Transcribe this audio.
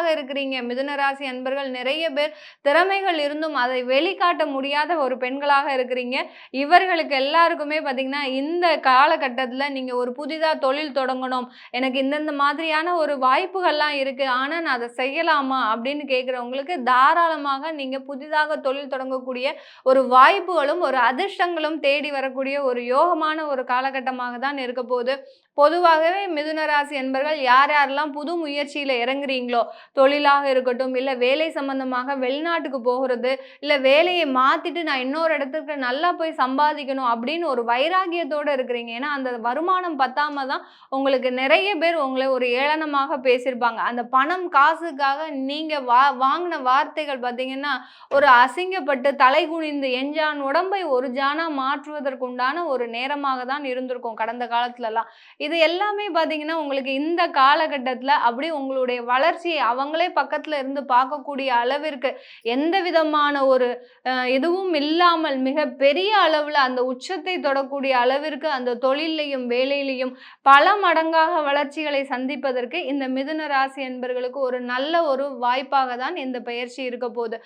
பெண்களாக இருக்கிறீங்க? மிதுனராசி அன்பர்கள் நிறைய பேர் திறமைகள் இருந்தும் அதை வெளிக்காட்ட முடியாத ஒரு பெண்களாக இருக்கிறீங்க. இவர்களுக்கு எல்லாருக்குமே பார்த்தீங்கன்னா இந்த காலகட்டத்தில் நீங்கள் ஒரு புதிதாக தொழில் தொடங்கணும். எனக்கு இந்தந்த மாதிரியான ஒரு வாய்ப்புகள்லாம் இருக்குது ஆனால் நான் அதை செய்யலாமா? அப்படின்னு கேட்குறவங்களுக்கு தாராளமாக நீங்கள் புதிதாக தொழில் தொடங்கக்கூடிய ஒரு வாய்ப்புகளும் ஒரு அதிர்ஷ்டங்களும் தேடி வரக்கூடிய ஒரு யோகமான ஒரு காலகட்டமாக தான் இருக்க போகுது. பொதுவாகவே மிதுனராசி என்பர்கள் யார் யாரெல்லாம் புது முயற்சியில் இறங்குறீங்களோ தொழிலாக இருக்கட்டும் இல்லை வேலை சம்பந்தமாக வெளிநாட்டுக்கு போகிறது இல்லை வேலையை மாற்றிட்டு நான் இன்னொரு இடத்துக்கு நல்லா போய் சம்பாதிக்கணும் அப்படின்னு ஒரு வைராகியத்தோடு இருக்கிறீங்க. ஏன்னா அந்த வருமானம் பத்தாம தான் உங்களுக்கு நிறைய பேர் உங்களை ஒரு ஏளனமாக பேசியிருப்பாங்க. அந்த பணம் காசுக்காக நீங்கள் வா வாங்கின வார்த்தைகள் பார்த்தீங்கன்னா ஒரு அசிங்கப்பட்டு தலை குனிந்து எஞ்சான் உடம்பை ஒரு ஜானா மாற்றுவதற்குண்டான ஒரு நேரமாக தான் இருந்திருக்கும் கடந்த காலத்துலலாம். இது எல்லாமே பார்த்தீங்கன்னா உங்களுக்கு இந்த காலகட்டத்தில் அப்படி உங்களுடைய வளர்ச்சியை அவங்களே பக்கத்தில் இருந்து பார்க்கக்கூடிய அளவிற்கு எந்த விதமான ஒரு எதுவும் இல்லாமல் மிக பெரிய அளவில் அந்த உச்சத்தை தொடக்கூடிய அளவிற்கு அந்த தொழிலையும் வேலையிலையும் பல மடங்காக வளர்ச்சிகளை சந்திப்பதற்கு இந்த மிதுன ராசி என்பர்களுக்கு ஒரு நல்ல ஒரு வாய்ப்பாக தான் இந்த பயிற்சி இருக்க போகுது.